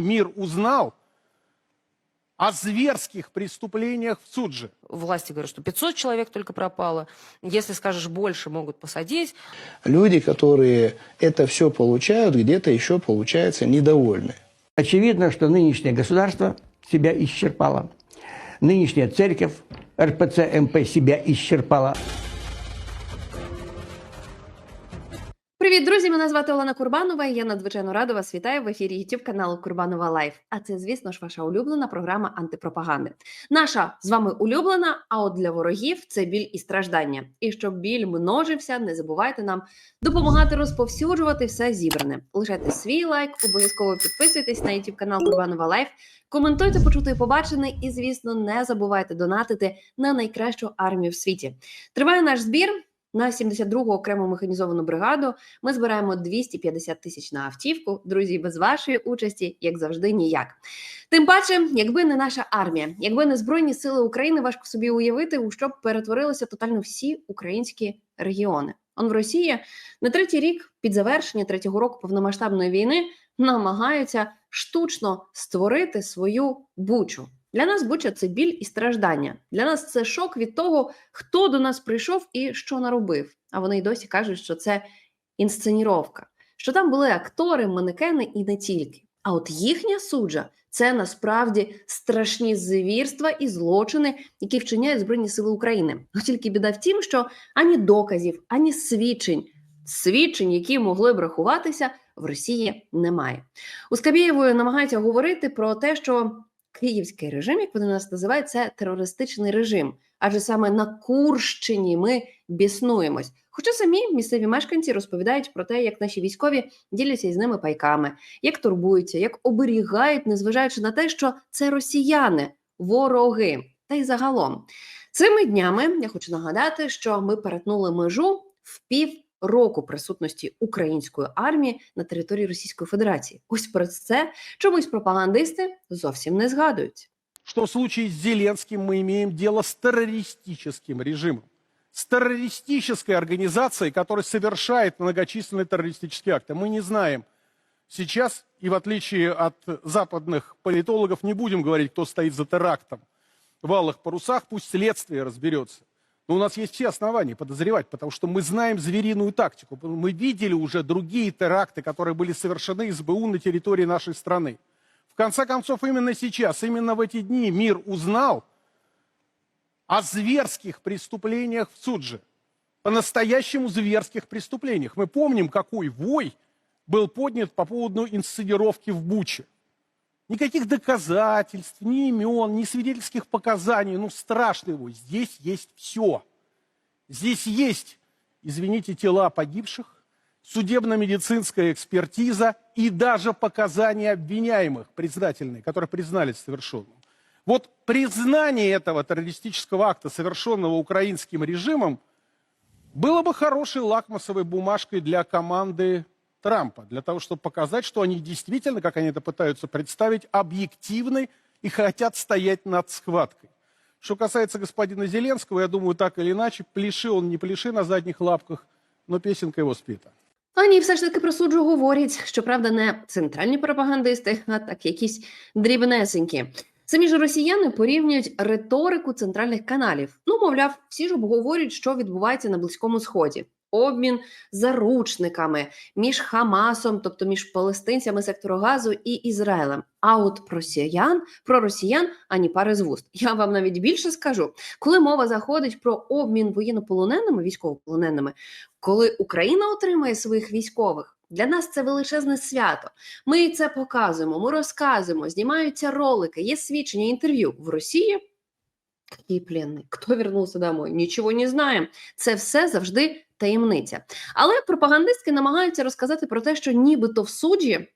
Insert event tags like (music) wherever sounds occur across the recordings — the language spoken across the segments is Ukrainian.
Мир узнал о зверских преступлениях в Судже. Власти говорят, что 500 человек только пропало. Если скажешь больше, могут посадить. Люди, которые это все получают, где-то еще, получается, недовольны. Очевидно, что нынешнее государство себя исчерпало. Нынешняя церковь, РПЦ МП себя исчерпала. Привіт, друзі! Мене звати Олена Курбанова. і Я надзвичайно рада вас вітаю в ефірі YouTube каналу Курбанова Лайф. А це, звісно ж, ваша улюблена програма антипропаганди. Наша з вами улюблена. А от для ворогів це біль і страждання. І щоб біль множився, не забувайте нам допомагати розповсюджувати все зібране. Лишайте свій лайк, обов'язково підписуйтесь на YouTube канал Курбанова Лайф. Коментуйте, почути і побачене, і звісно, не забувайте донатити на найкращу армію в світі. Триває наш збір. На 72-гу окрему механізовану бригаду ми збираємо 250 тисяч на автівку. Друзі, без вашої участі, як завжди, ніяк. Тим паче, якби не наша армія, якби не збройні сили України, важко собі уявити, у що б перетворилися тотально всі українські регіони. Он в Росії на третій рік під завершення третього року повномасштабної війни намагаються штучно створити свою бучу. Для нас буча це біль і страждання. Для нас це шок від того, хто до нас прийшов і що наробив. А вони й досі кажуть, що це інсценіровка, що там були актори, манекени і не тільки. А от їхня суджа це насправді страшні звірства і злочини, які вчиняють Збройні Сили України. Но тільки біда в тім, що ані доказів, ані свідчень, свідчень, які могли б рахуватися, в Росії немає. У Скабєєвої намагаються говорити про те, що київський режим, як вони нас називають, це терористичний режим. Адже саме на Курщині ми біснуємось. Хоча самі місцеві мешканці розповідають про те, як наші військові діляться із ними пайками, як турбуються, як оберігають, незважаючи на те, що це росіяни, вороги. Та й загалом цими днями я хочу нагадати, що ми перетнули межу в пів року присутності української армії на території Російської Федерації. Ось про це чомусь пропагандисти зовсім не згадують. Что в случае с Зеленским мы имеем дело с террористическим режимом. С террористической организацией, которая совершает многочисленные террористические акты. Мы не знаем сейчас, и в отличие от западных политологов, не будем говорить, кто стоит за терактом. В алых парусах пусть следствие разберется. Но у нас есть все основания подозревать, потому что мы знаем звериную тактику. Мы видели уже другие теракты, которые были совершены СБУ на территории нашей страны. В конце концов, именно сейчас, именно в эти дни мир узнал о зверских преступлениях в Судже. По-настоящему зверских преступлениях. Мы помним, какой вой был поднят по поводу инсценировки в Буче. Никаких доказательств, ни имен, ни свидетельских показаний. Ну, страшный вой. Здесь есть все. Здесь есть, извините, тела погибших, судебно-медицинская экспертиза и даже показания обвиняемых, признательные, которые признались совершенным. Вот признание этого террористического акта, совершенного украинским режимом, было бы хорошей лакмусовой бумажкой для команды Трампа, для того, чтобы показать, что они действительно, как они это пытаются представить, объективны и хотят стоять над схваткой. Что касается господина Зеленского, я думаю, так или иначе, пляши он не пляши на задних лапках, но песенка его спита. А ні, все ж таки про суджу говорять, щоправда, не центральні пропагандисти, а так якісь дрібнесенькі. Самі ж росіяни порівнюють риторику центральних каналів. Ну, мовляв, всі ж обговорюють, що відбувається на близькому сході. Обмін заручниками між Хамасом, тобто між палестинцями сектору Газу і Ізраїлем. А от про росіян, про росіян ані пари з вуст. Я вам навіть більше скажу, коли мова заходить про обмін воєннополоненими, військовополоненими, коли Україна отримає своїх військових. Для нас це величезне свято. Ми це показуємо, ми розказуємо, знімаються ролики, є свідчення, інтерв'ю в Росії. Какие пленные? Хто вернувся домой? Нічого не знаємо. Це все завжди таємниця. Але пропагандистки намагаються розказати про те, що нібито в суджі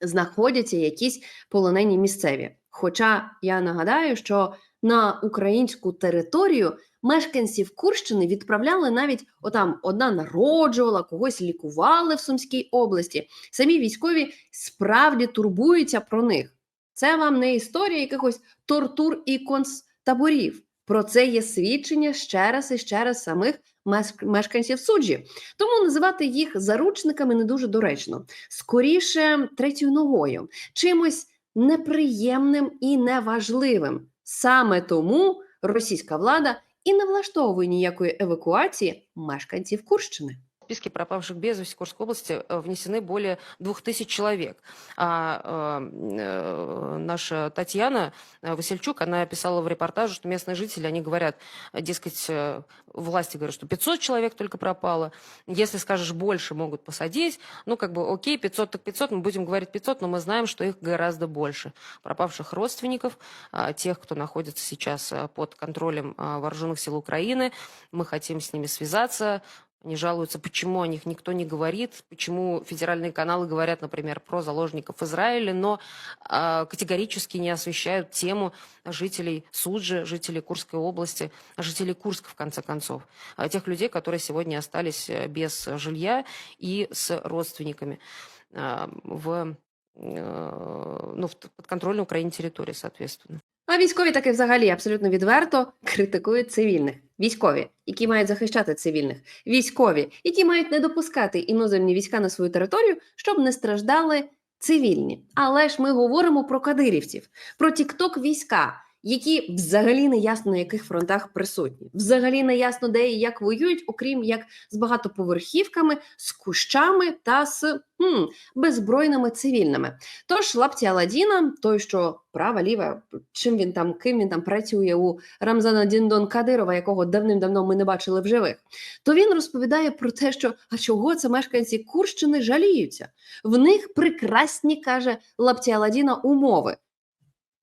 знаходяться якісь полонені місцеві. Хоча я нагадаю, що на українську територію мешканців Курщини відправляли навіть отам одна народжувала, когось лікували в Сумській області. Самі військові справді турбуються про них. Це вам не історія якихось тортур і концтаборів. Про це є свідчення ще раз і ще раз самих мешканців суджі. Тому називати їх заручниками не дуже доречно. Скоріше третьою ногою, чимось неприємним і неважливим. Саме тому російська влада і не влаштовує ніякої евакуації мешканців Курщини. Списке пропавших без вести Курской области э, внесены более двух тысяч человек. А э, э, наша Татьяна э, Васильчук, она писала в репортаже, что местные жители, они говорят, дескать, власти говорят, что 500 человек только пропало. Если скажешь больше, могут посадить. Ну, как бы, окей, 500 так 500, мы будем говорить 500, но мы знаем, что их гораздо больше. Пропавших родственников, а, тех, кто находится сейчас под контролем а, вооруженных сил Украины. Мы хотим с ними связаться, они жалуются, почему о них никто не говорит, почему федеральные каналы говорят, например, про заложников Израиля, но а, категорически не освещают тему жителей Суджи, жителей Курской области, жителей Курска, в конце концов. А, Тех людей, которые сегодня остались э, без жилья и с родственниками а, в, э, ну, в подконтрольной Украине территории, соответственно. А військові таки взагалі абсолютно відверто критикують цивільних. Військові, які мають захищати цивільних, військові, які мають не допускати іноземні війська на свою територію, щоб не страждали цивільні. Але ж ми говоримо про кадирівців, про тікток війська, які взагалі не ясно на яких фронтах присутні. Взагалі не ясно, де і як воюють, окрім як з багатоповерхівками, з кущами та з хм, беззбройними цивільними. Тож лапті Аладдіна, той, що права, ліва, чим він там, ким він там працює у Рамзана Діндон Кадирова, якого давним-давно ми не бачили в живих, то він розповідає про те, що а чого це мешканці Курщини жаліються. В них прекрасні, каже лапті Аладдіна, умови.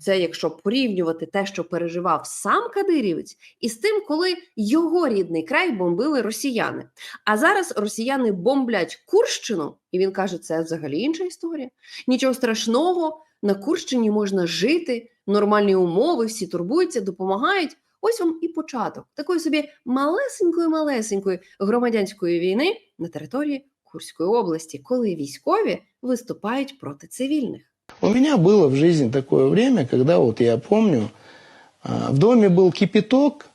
Це якщо порівнювати те, що переживав сам Кадирівець, із тим, коли його рідний край бомбили росіяни. А зараз росіяни бомблять Курщину, і він каже, це взагалі інша історія. Нічого страшного, на Курщині можна жити, нормальні умови, всі турбуються, допомагають. Ось вам і початок такої собі малесенької, малесенької громадянської війни на території Курської області, коли військові виступають проти цивільних. У меня было в жизни такое время, когда вот я помню, а, в доме был кипяток,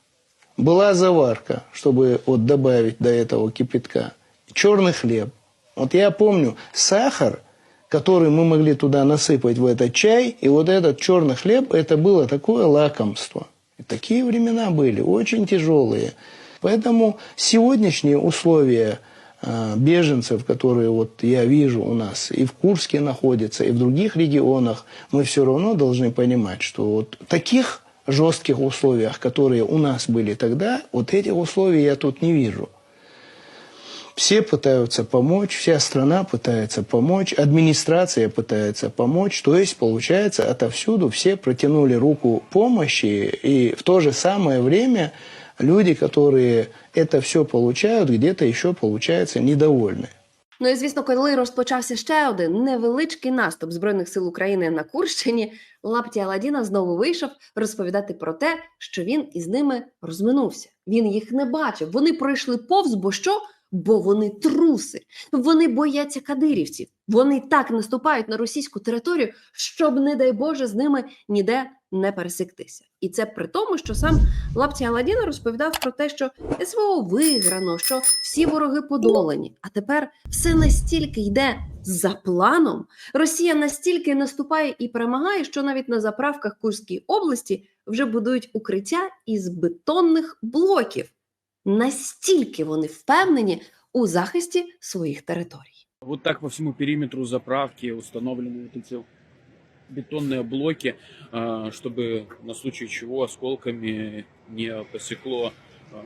была заварка, чтобы вот добавить до этого кипятка, черный хлеб. Вот я помню сахар, который мы могли туда насыпать в этот чай, и вот этот черный хлеб, это было такое лакомство. И такие времена были, очень тяжелые. Поэтому сегодняшние условия беженцев, которые вот я вижу у нас и в Курске находятся, и в других регионах, мы все равно должны понимать, что вот таких жестких условиях, которые у нас были тогда, вот этих условий я тут не вижу. Все пытаются помочь, вся страна пытается помочь, администрация пытается помочь. То есть, получается, отовсюду все протянули руку помощи, и в то же самое время люди, которые это все получают, где-то еще, получается, недовольны. Ну і звісно, коли розпочався ще один невеличкий наступ збройних сил України на Курщині, Лапті Аладдіна знову вийшов розповідати про те, що він із ними розминувся. Він їх не бачив. Вони пройшли повз, бо що? Бо вони труси, вони бояться кадирівців. Вони так наступають на російську територію, щоб, не дай Боже, з ними ніде не пересектися. І це при тому, що сам Лапті Аладдіна розповідав про те, що СВО виграно, що всі вороги подолані. А тепер все настільки йде за планом. Росія настільки наступає і перемагає, що навіть на заправках Курської області вже будують укриття із бетонних блоків Настільки вони впевнені у захисті своїх територій. Вот так по всему периметру заправки установлены вот эти бетонные блоки, а, чтобы на случай чего осколками не посекло а,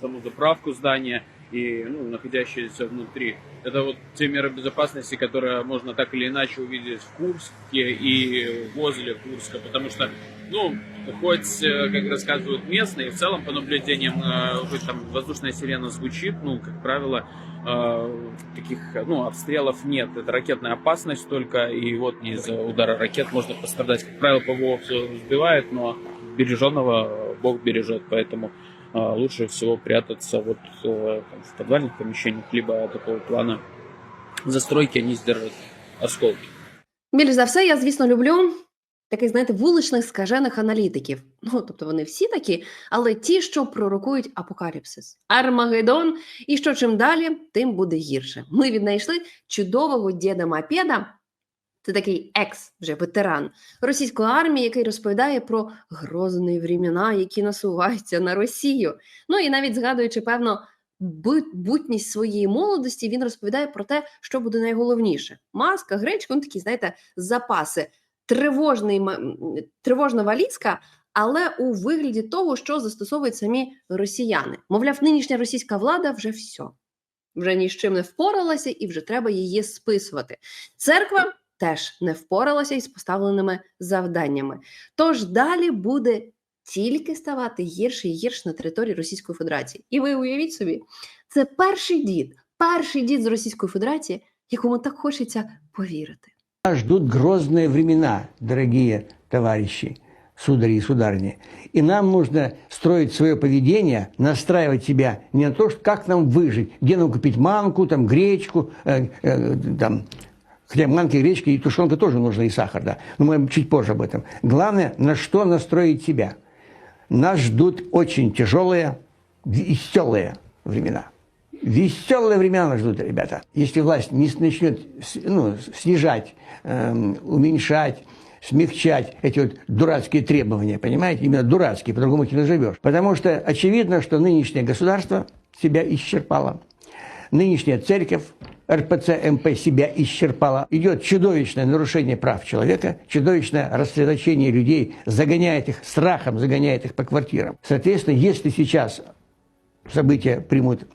саму заправку здания И ну, находящиеся внутри. Это вот те меры безопасности, которые можно так или иначе увидеть в Курске и возле Курска, потому что, ну, хоть, э, как рассказывают местные, в целом по наблюдениям, э, хоть там воздушная сирена звучит, ну, как правило, э, таких, ну, обстрелов нет. Это ракетная опасность только, и вот из-за удара ракет можно пострадать. Как правило, ПВО все сбивает, но береженного Бог бережет, поэтому лучше всего прятаться вот э, в подвальных помещениях, либо такого плана застройки, они сдержат осколки. Більш за все, я, звісно, люблю таких, знаєте, вуличних скажених аналітиків. Ну, тобто вони всі такі, але ті, що пророкують апокаліпсис, Армагеддон, і що чим далі, тим буде гірше. Ми віднайшли чудового діда Мапеда. Це такий екс, вже ветеран російської армії, який розповідає про грозні времена, які насуваються на Росію. Ну і навіть згадуючи певно бутність своєї молодості, він розповідає про те, що буде найголовніше: маска, гречка, ну такі, знаєте, запаси. Тривожний тривожна валізка, але у вигляді того, що застосовують самі росіяни. Мовляв, нинішня російська влада вже все. Вже ні з чим не впоралася, і вже треба її списувати. Церква теж не впоралася із поставленими завданнями. Тож далі буде тільки ставати гірше і гірше на території Російської Федерації. І ви уявіть собі, це перший дід, перший дід з Російської Федерації, якому так хочеться повірити. Нас ждут грозные времена, дорогие товарищи, судари и сударыни. И нам нужно строить свое поведение, настраивать себя не на то, что как нам выжить, где нам купить манку, там, гречку, э, э, там, хотя манки, гречка и тушенка тоже нужно, и сахар, да. Но мы чуть позже об этом. Главное, на что настроить себя. Нас ждут очень тяжелые, веселые времена. Веселые времена нас ждут, ребята. Если власть не начнет ну, снижать, эм, уменьшать, смягчать эти вот дурацкие требования, понимаете? Именно дурацкие, по-другому их не назовешь. Потому что очевидно, что нынешнее государство себя исчерпало. Нынешняя церковь, РПЦ, МП себя исчерпала. Идет чудовищное нарушение прав человека, чудовищное рассредоточение людей, загоняет их страхом, загоняет их по квартирам. Соответственно, если сейчас события примут,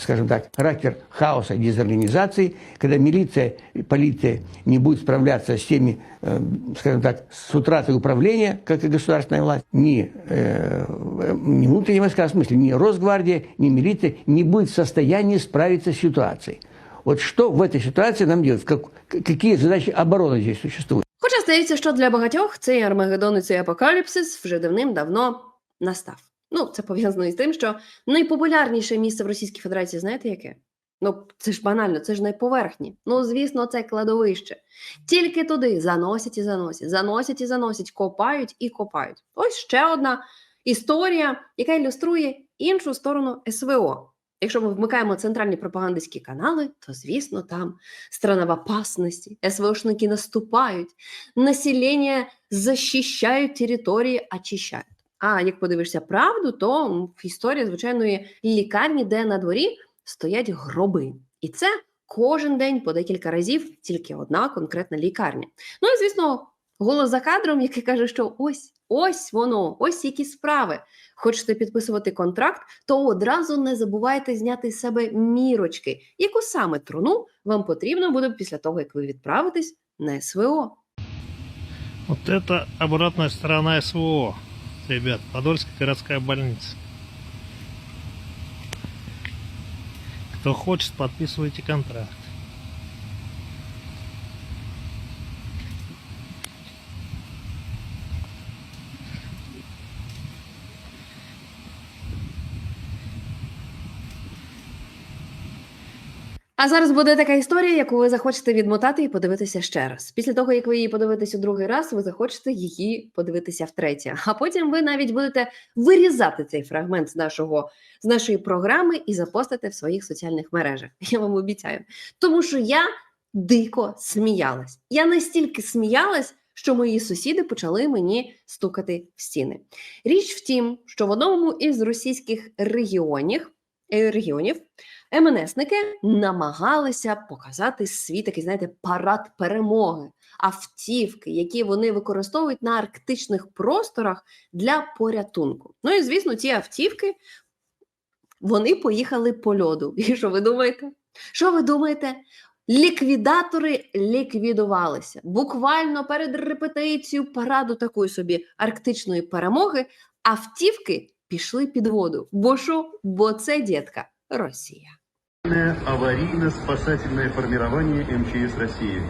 скажем так, характер хаоса и дезорганизации, когда милиция и полиция не будут справляться с теми, э, скажем так, с утратой управления, как и государственная власть, ни, э, ни внутренние войска, в смысле, ни Росгвардия, ни милиция не будет в состоянии справиться с ситуацией. Вот что в этой ситуации нам делать? Как- какие задачи обороны здесь существуют? Хоча здається, що для багатьох цей Армагеддон і цей апокаліпсис вже давним-давно настав. Ну, це пов'язано із тим, що найпопулярніше місце в Російській Федерації, знаєте яке? Ну, це ж банально, це ж найповерхні. Ну, звісно, це кладовище. Тільки туди заносять і заносять, заносять і заносять, копають і копають. Ось ще одна історія, яка ілюструє іншу сторону СВО. Якщо ми вмикаємо центральні пропагандистські канали, то звісно там страна в опасності, СВОшники наступають, населення захищають території, очищають. А як подивишся правду, то м, історія звичайної лікарні, де на дворі стоять гроби. І це кожен день по декілька разів тільки одна конкретна лікарня. Ну і звісно, голос за кадром, який каже, що ось, ось воно, ось які справи. Хочете підписувати контракт, то одразу не забувайте зняти з себе мірочки, яку саме труну вам потрібно буде після того, як ви відправитесь на СВО. Вот это обратная сторона СВО, ребят, Подольская городская больница. Кто хочет, подписывайте контракт. А зараз буде така історія, яку ви захочете відмотати і подивитися ще раз. Після того, як ви її подивитесь у другий раз, ви захочете її подивитися втретє. А потім ви навіть будете вирізати цей фрагмент з нашого з нашої програми і запостити в своїх соціальних мережах. (laughs) Я вам обіцяю. Тому що я дико сміялась. Я настільки сміялась, що мої сусіди почали мені стукати в стіни. Річ в тім, що в одному із російських регіонів, е, регіонів МНСники намагалися показати свій такий, знаєте, парад перемоги, автівки, які вони використовують на арктичних просторах для порятунку. Ну і звісно, ці автівки вони поїхали по льоду. І що ви думаєте? Що ви думаєте? Ліквідатори ліквідувалися буквально перед репетицією параду такої собі арктичної перемоги. Автівки пішли під воду. Бо що? Бо це дітка Росія. Аварийно-спасательное формирование МЧС России.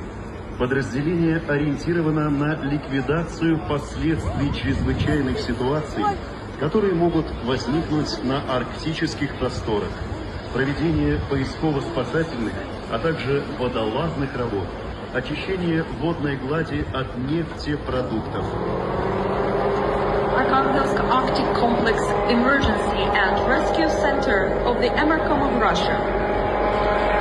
Подразделение ориентировано на ликвидацию последствий чрезвычайных ситуаций, которые могут возникнуть на арктических просторах, проведение поисково-спасательных, а также водолазных работ, очищение водной глади от нефтепродуктов. Arkhangelsk Arctic Complex Emergency and Rescue Center of the Emercom of Russia.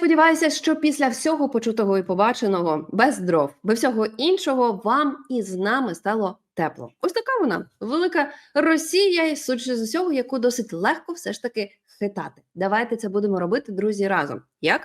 Сподіваюся, що після всього почутого і побаченого, без дров, без всього іншого, вам і з нами стало тепло. Ось така вона велика Росія, і судячи з усього, яку досить легко все ж таки хитати. Давайте це будемо робити, друзі, разом. Як?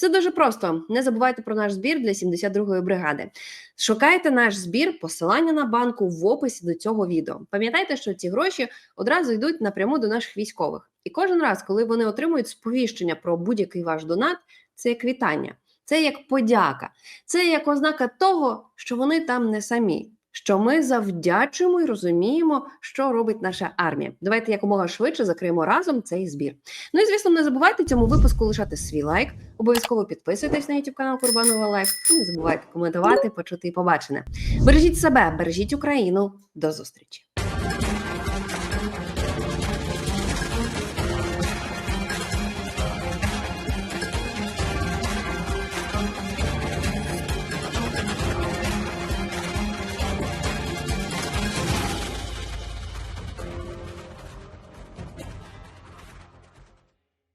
Все дуже просто. Не забувайте про наш збір для 72-ї бригади. Шукайте наш збір, посилання на банку в описі до цього відео. Пам'ятайте, що ці гроші одразу йдуть напряму до наших військових. І кожен раз, коли вони отримують сповіщення про будь-який ваш донат, це як вітання, це як подяка, це як ознака того, що вони там не самі. Що ми завдячуємо і розуміємо, що робить наша армія. Давайте якомога швидше закриємо разом цей збір. Ну і звісно, не забувайте цьому випуску лишати свій лайк. Обов'язково підписуйтесь на YouTube канал Курбанова Лайф. Не забувайте коментувати, почути і побачене. Бережіть себе, бережіть Україну. До зустрічі!